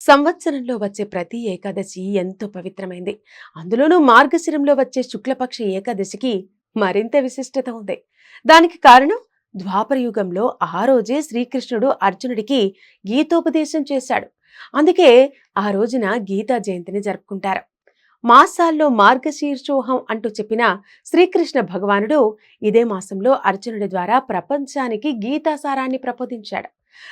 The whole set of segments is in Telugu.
సంవత్సరంలో వచ్చే ప్రతి ఏకాదశి ఎంతో పవిత్రమైంది. అందులోనూ మార్గశిరంలో వచ్చే శుక్లపక్ష ఏకాదశికి మరింత విశిష్టత ఉంది. దానికి కారణం ద్వాపర యుగంలో ఆ రోజే శ్రీకృష్ణుడు అర్జునుడికి గీతోపదేశం చేశాడు. అందుకే ఆ రోజున గీతా జయంతిని జరుపుకుంటారు. మాసాల్లో మార్గశీర్షోహం అంటూ చెప్పిన శ్రీకృష్ణ భగవానుడు ఇదే మాసంలో అర్జునుడి ద్వారా ప్రపంచానికి గీతాసారాన్ని ప్రబోధించాడు.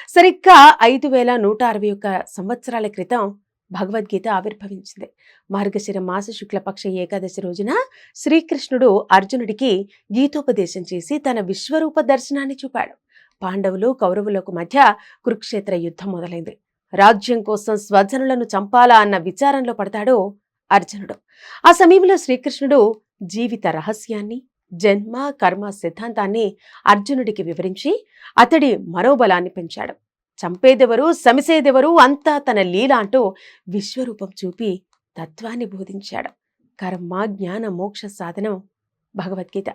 సరిగ్గా ఐదు వేల నూట అరవై ఒక్క సంవత్సరాల క్రితం భగవద్గీత ఆవిర్భవించింది. మార్గశిర మాస శుక్లపక్ష ఏకాదశి రోజున శ్రీకృష్ణుడు అర్జునుడికి గీతోపదేశం చేసి తన విశ్వరూప దర్శనాన్ని చూపాడు. పాండవులు కౌరవులకు మధ్య కురుక్షేత్ర యుద్ధం మొదలైంది. రాజ్యం కోసం స్వజనులను చంపాలా అన్న విచారంలో పడతాడు అర్జునుడు. ఆ సమయంలో శ్రీకృష్ణుడు జీవిత రహస్యాన్ని జన్మ కర్మ సిద్ధాంతాన్ని అర్జునుడికి వివరించి అతడి మనోబలాన్ని పెంచాడు. చంపేదెవరు శమిసేదెవరు అంతా తన లీల అంటూ విశ్వరూపం చూపి తత్వాన్ని బోధించాడు. కర్మ జ్ఞాన మోక్ష సాధనం భగవద్గీత.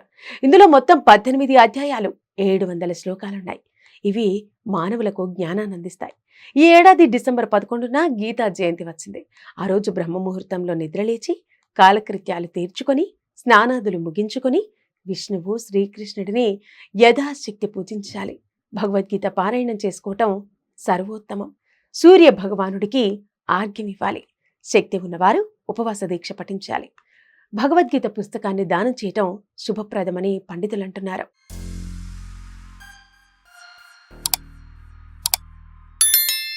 ఇందులో మొత్తం పద్దెనిమిది అధ్యాయాలు ఏడు వందల శ్లోకాలున్నాయి. ఇవి మానవులకు జ్ఞానాన్ని అందిస్తాయి ఈ ఏడాది డిసెంబర్ పదకొండున గీతా జయంతి వచ్చింది. ఆ రోజు బ్రహ్మముహూర్తంలో నిద్రలేచి కాలకృత్యాలు తీర్చుకొని స్నానాదులు ముగించుకొని విష్ణువు శ్రీకృష్ణుడిని యథాశక్తి పూజించాలి. భగవద్గీత పారాయణం చేసుకోవటం సర్వోత్తమం. సూర్య భగవానుడికి ఆర్ఘ్యం ఇవ్వాలి. శక్తి ఉన్నవారు ఉపవాస దీక్ష పఠించాలి. భగవద్గీత పుస్తకాన్ని దానం చేయటం శుభప్రదమని పండితులంటున్నారు.